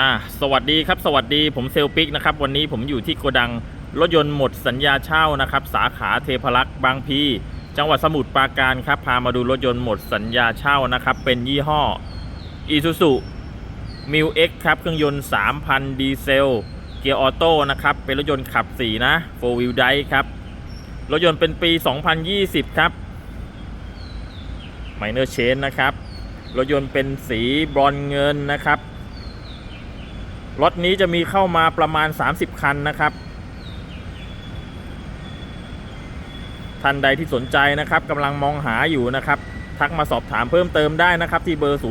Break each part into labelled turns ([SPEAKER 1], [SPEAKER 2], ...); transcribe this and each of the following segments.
[SPEAKER 1] อ่าสวัสดีครับ สวัสดีผมเซลปิกนะครับ วันนี้ผมอยู่ที่โกดังรถยนต์หมดสัญญาเช่านะครับ สาขาเทพรักษ์บางพี จังหวัดสมุทรปราการครับ พามาดูรถยนต์หมดสัญญาเช่านะครับ เป็นยี่ห้อ Isuzu m i l X ครับ เครื่องยนต์ 3,000 ดีเซล เกียร์ออโต้นะครับ เป็นรถยนต์ขับ 4 นะ 4 wheel drive ครับ รถยนต์เป็นปี 2020 ครับ Minor Change นะครับ รถยนต์เป็นสีบรอนเงินนะครับ รถนี้จะมีเข้ามาประมาณ 30 คันนะครับท่านใดที่สนใจนะครับกำลังมองหาอยู่นะครับ ทักมาสอบถามเพิ่มเติมได้นะครับ ที่เบอร์ 083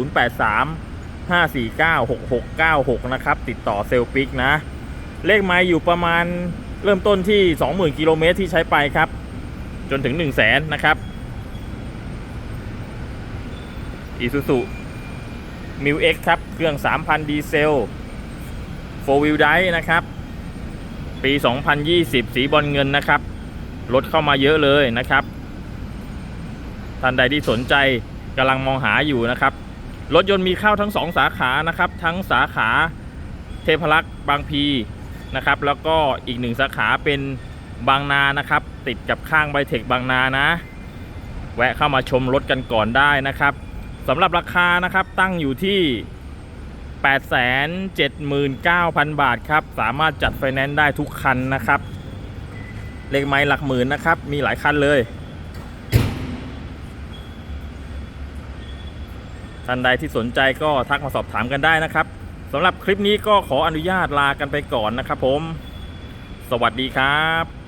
[SPEAKER 1] 549 6696 นะครับ ติดต่อเซลปิกนะ เลขไม้อยู่ประมาณเริ่มต้นที่ 20,000กิโลเมตรที่ใช้ไปครับ จนถึง 1 0 0 0 0แสนนะครับ Isuzu m i l X ครับ เครื่อง 3,000 ดีเซล 4 wheel drive นะครับ ปี 2020 สีบอลเงินนะครับรถเข้ามาเยอะเลยนะครับ ท่านใดที่สนใจกำลังมองหาอยู่นะครับ รถยนต์มีเข้าทั้ง 2 สาขานะครับ ทั้งสาขาเทพรักษ์บางพีนะครับ แล้วก็อีกหนึ่งสาขาเป็นบางนานะครับ ติดกับข้างไบเทคบางนานะ แวะเข้ามาชมรถกันก่อนได้นะครับสำหรับราคานะครับตั้งอยู่ที่ 879,000 บาทครับ สามารถจัดไฟแนนซ์ได้ทุกคันนะครับ เลขไม้หลักหมื่นนะครับ มีหลายคันเลย ท่านใดที่สนใจก็ทักมาสอบถามกันได้นะครับสำหรับคลิปนี้ก็ขออนุญาตลากันไปก่อนนะครับผม สวัสดีครับ